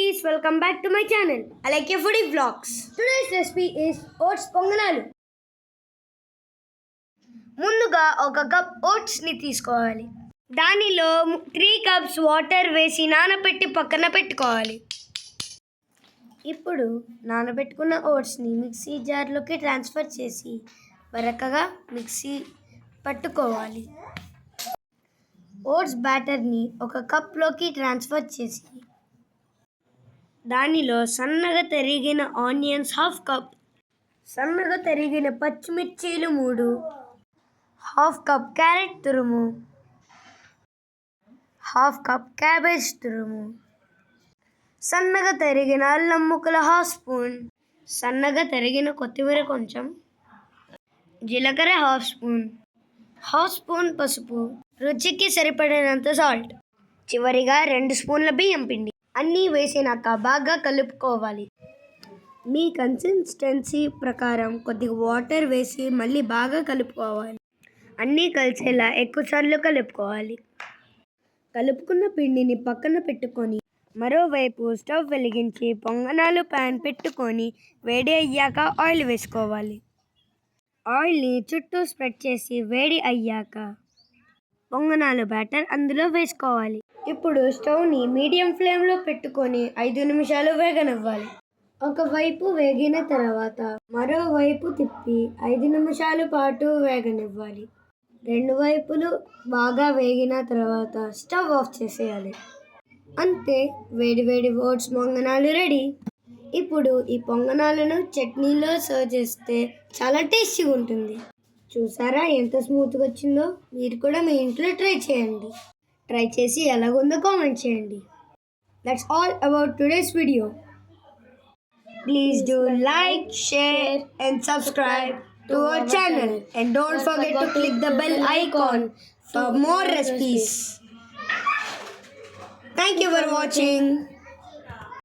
welcome back to my channel. I like your foodie vlogs. Today's recipe is oats పొంగనాలు ముందుగా ఒక cup ఓట్స్ని తీసుకోవాలి దానిలో త్రీ కప్స్ వాటర్ వేసి నానబెట్టి పక్కన పెట్టుకోవాలి ఇప్పుడు నానబెట్టుకున్న ఓట్స్ని మిక్సీ జార్లోకి ట్రాన్స్ఫర్ చేసి వరకగా మిక్సీ పట్టుకోవాలి ఓట్స్ బ్యాటర్ని ఒక కప్లోకి ట్రాన్స్ఫర్ చేసి దానిలో సన్నగా తరిగిన ఆనియన్స్ హాఫ్ కప్ సన్నగా తరిగిన పచ్చిమిర్చీలు మూడు హాఫ్ కప్ క్యారెట్ తురుము హాఫ్ కప్ క్యాబేజ్ తురుము సన్నగా తరిగిన అల్లం ముక్కల హాఫ్ స్పూన్ సన్నగా తరిగిన కొత్తిమీర కొంచెం జీలకర్ర హాఫ్ స్పూన్ హాఫ్ స్పూన్ పసుపు రుచికి సరిపడినంత సాల్ట్ చివరిగా రెండు స్పూన్ల బియ్యం పిండి. అన్నీ వేసినాక బాగా కలుపుకోవాలి. మీ కన్సిస్టెన్సీ ప్రకారం కొద్దిగా వాటర్ వేసి మళ్ళీ బాగా కలుపుకోవాలి. అన్నీ కలిసేలా ఎక్కువసార్లు కలుపుకోవాలి. కలుపుకున్న పిండిని పక్కన పెట్టుకొని మరోవైపు స్టవ్ వెలిగించి పొంగనాలు ప్యాన్ పెట్టుకొని వేడి అయ్యాక ఆయిల్ వేసుకోవాలి. ఆయిల్ని చుట్టూ స్ప్రెడ్ చేసి వేడి అయ్యాక పొంగనాలు బ్యాటర్ అందులో వేసుకోవాలి. ఇప్పుడు స్టవ్ని మీడియం ఫ్లేమ్లో పెట్టుకొని ఐదు నిమిషాలు వేగనివ్వాలి. ఒకవైపు వేగిన తర్వాత మరోవైపు తిప్పి ఐదు నిమిషాల పాటు వేగనివ్వాలి. రెండు వైపులు బాగా వేగిన తర్వాత స్టవ్ ఆఫ్ చేసేయాలి. అంతే వేడి వేడి ఓట్స్ పొంగనాలు రెడీ. ఇప్పుడు ఈ పొంగనాలను చట్నీలో సర్వ్ చేస్తే చాలా టేస్టీగా ఉంటుంది. చూసారా ఎంత స్మూత్గా వచ్చిందో? మీరు కూడా మీ ఇంట్లో ట్రై చేయండి. ట్రై చేసి ఎలాగుందో కామెంట్ చేయండి. That's all about today's video please do like share and subscribe to our channel and don't forget to click the bell icon for more recipes thank you for watching